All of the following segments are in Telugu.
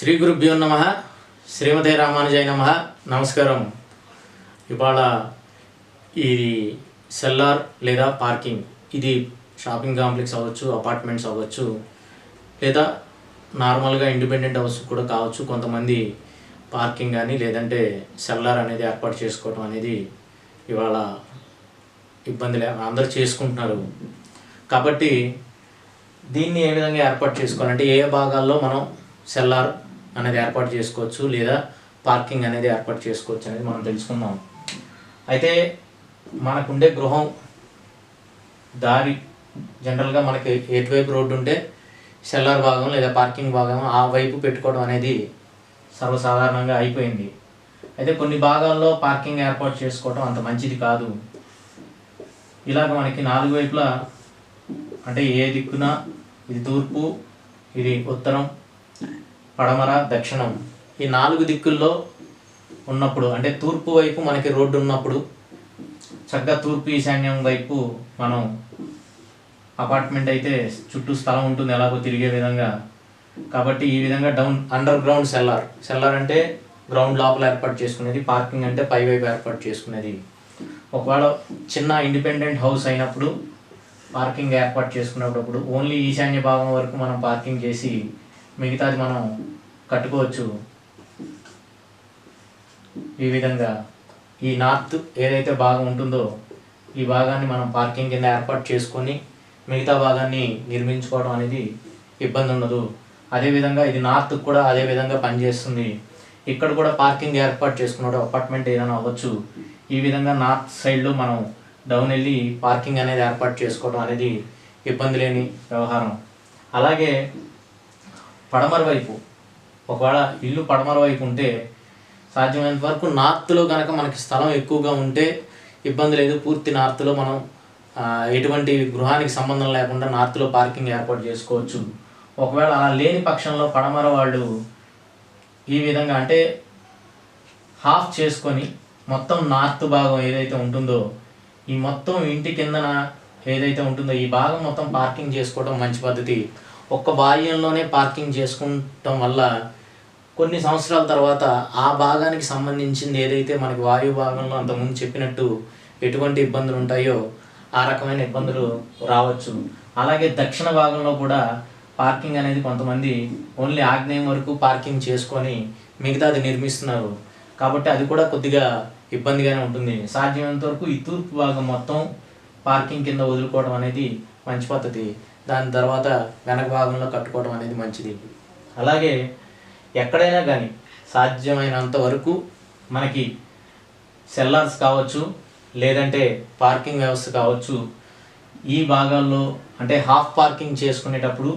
శ్రీ గురుభ్యో నమ శ్రీమతి రామానుజయ నమ. నమస్కారం. ఇవాళ ఈ సెల్లార్ లేదా పార్కింగ్ ఇది షాపింగ్ కాంప్లెక్స్ అవ్వచ్చు అపార్ట్మెంట్స్ అవ్వచ్చు లేదా నార్మల్గా ఇండిపెండెంట్ హౌస్ కూడా కావచ్చు. కొంతమంది పార్కింగ్ కానీ లేదంటే సెల్లార్ అనేది ఏర్పాటు చేసుకోవడం అనేది ఇవాళ ఇబ్బంది లే అందరూ చేసుకుంటున్నారు. కాబట్టి దీన్ని ఏ విధంగా ఏర్పాటు చేసుకోవాలంటే ఏ భాగాల్లో మనం సెల్లార్ అనేది ఏర్పాటు చేసుకోవచ్చు లేదా పార్కింగ్ అనేది ఏర్పాటు చేసుకోవచ్చు అనేది మనం తెలుసుకుందాం. అయితే మనకుండే గృహం దారి జనరల్గా మనకి ఎటువైపు రోడ్డు ఉంటే సెల్లార్ భాగం లేదా పార్కింగ్ భాగం ఆ వైపు పెట్టుకోవడం అనేది సర్వసాధారణంగా అయిపోయింది. అయితే కొన్ని భాగాల్లో పార్కింగ్ ఏర్పాటు చేసుకోవడం అంత మంచిది కాదు. ఇలాగ మనకి నాలుగు వైపులా అంటే ఏ దిక్కున ఇది తూర్పు ఇది ఉత్తరం పడమర దక్షిణం ఈ నాలుగు దిక్కుల్లో ఉన్నప్పుడు అంటే తూర్పు వైపు మనకి రోడ్డు ఉన్నప్పుడు చక్కగా తూర్పు ఈశాన్యం వైపు మనం అపార్ట్మెంట్ అయితే చుట్టూ స్థలం ఉంటుంది ఎలాగో తిరిగే విధంగా. కాబట్టి ఈ విధంగా down under ground cellar cellar అంటే గ్రౌండ్ లోపల ఏర్పాటు చేసుకునేది పార్కింగ్ అంటే పై వైపు ఏర్పాటు చేసుకునేది. ఒకవేళ చిన్న ఇండిపెండెంట్ హౌస్ అయినప్పుడు పార్కింగ్ ఏర్పాటు చేసుకునేటప్పుడు ఓన్లీ ఈశాన్య భాగం వరకు మనం పార్కింగ్ చేసి మిగతాది మనం కట్టుకోవచ్చు. ఈ విధంగా ఈ నార్త్ ఏదైతే భాగం ఉంటుందో ఈ భాగాన్ని మనం పార్కింగ్ కింద ఏర్పాటు చేసుకొని మిగతా భాగాన్ని నిర్మించుకోవడం అనేది ఇబ్బంది ఉండదు. అదేవిధంగా ఇది నార్త్ కూడా అదే విధంగా పనిచేస్తుంది. ఇక్కడ కూడా పార్కింగ్ ఏర్పాటు చేసుకున్నాడు అపార్ట్మెంట్ ఏదైనా అవ్వచ్చు. ఈ విధంగా నార్త్ సైడ్లో మనం డౌన్ వెళ్ళి పార్కింగ్ అనేది ఏర్పాటు చేసుకోవడం అనేది ఇబ్బంది లేని వ్యవహారం. అలాగే పడమర వైపు. ఒకవేళ ఇల్లు పడమర వైపు ఉంటే సాధ్యమైనంత వరకు నార్త్లో కనుక మనకి స్థలం ఎక్కువగా ఉంటే ఇబ్బంది లేదు. పూర్తి నార్త్లో మనం ఎటువంటి గృహానికి సంబంధం లేకుండా నార్త్లో పార్కింగ్ ఏర్పాటు చేసుకోవచ్చు. ఒకవేళ అలా లేని పక్షంలో పడమర వాళ్ళు ఈ విధంగా అంటే హాఫ్ చేసుకొని మొత్తం నార్త్ భాగం ఏదైతే ఉంటుందో ఈ మొత్తం ఇంటి కిందన ఏదైతే ఉంటుందో ఈ భాగం మొత్తం పార్కింగ్ చేసుకోవడం మంచి పద్ధతి. ఒక్క బాల్యంలోనే పార్కింగ్ చేసుకుంటాం వల్ల కొన్ని సంవత్సరాల తర్వాత ఆ భాగానికి సంబంధించింది ఏదైతే మనకి వాయు భాగంలో అంతకుముందు చెప్పినట్టు ఎటువంటి ఇబ్బందులు ఉంటాయో ఆ రకమైన ఇబ్బందులు రావచ్చు. అలాగే దక్షిణ భాగంలో కూడా పార్కింగ్ అనేది కొంతమంది ఓన్లీ ఆగ్నేయం వరకు పార్కింగ్ చేసుకొని మిగతాది నిర్మిస్తున్నారు. కాబట్టి అది కూడా కొద్దిగా ఇబ్బందిగానే ఉంటుంది. సాధ్యమైనంత వరకు ఈ తూర్పు భాగం మొత్తం పార్కింగ్ కింద వదులుకోవడం అనేది మంచి పద్ధతి. దాని తర్వాత వెనక భాగంలో కట్టుకోవడం అనేది మంచిది. అలాగే ఎక్కడైనా కానీ సాధ్యమైనంత వరకు మనకి సెల్లార్స్ కావచ్చు లేదంటే పార్కింగ్ వ్యవస్థ కావచ్చు ఈ భాగాల్లో అంటే హాఫ్ పార్కింగ్ చేసుకునేటప్పుడు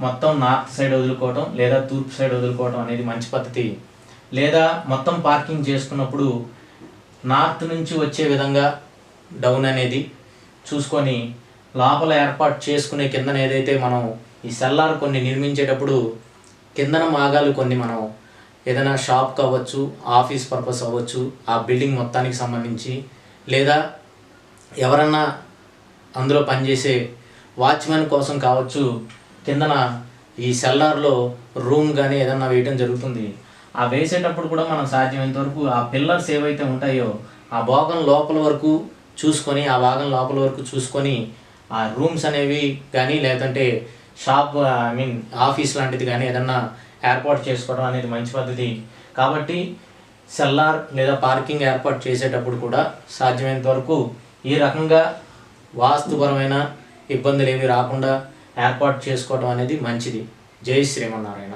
మొత్తం నార్త్ సైడ్ వదులుకోవడం లేదా తూర్పు సైడ్ వదులుకోవడం అనేది మంచి పద్ధతి. లేదా మొత్తం పార్కింగ్ చేసుకున్నప్పుడు నార్త్ నుంచి వచ్చే విధంగా డౌన్ అనేది చూసుకొని లోపల ఏర్పాటు చేసుకునే కిందన ఏదైతే మనం ఈ సెల్లార్ కొన్ని నిర్మించేటప్పుడు కిందన మాగాలు కొన్ని మనం ఏదైనా షాప్ కావచ్చు ఆఫీస్ పర్పస్ అవ్వచ్చు ఆ బిల్డింగ్ మొత్తానికి సంబంధించి లేదా ఎవరన్నా అందులో పనిచేసే వాచ్మెన్ కోసం కావచ్చు కిందన ఈ సెల్లార్లో రూమ్ కానీ ఏదన్నా వేయడం జరుగుతుంది. ఆ వేసేటప్పుడు కూడా మనం సాధ్యమైనంత వరకు ఆ పిల్లర్స్ ఏవైతే ఉంటాయో ఆ భాగం లోపల వరకు చూసుకొని ఆ భాగం లోపల వరకు చూసుకొని ఆ రూమ్స్ అనేవి కానీ లేదంటే షాప్ ఐ మీన్ ఆఫీస్ లాంటిది కానీ ఏదన్నా ఏర్పాటు చేసుకోవడం అనేది మంచి పద్ధతి. కాబట్టి సెల్లార్ లేదా పార్కింగ్ ఏర్పాటు చేసేటప్పుడు కూడా సాధ్యమైనంత వరకు ఈ రకంగా వాస్తుపరమైన ఇబ్బందులు ఏవి రాకుండా ఏర్పాటు చేసుకోవడం అనేది మంచిది. జై శ్రీమన్నారాయణ.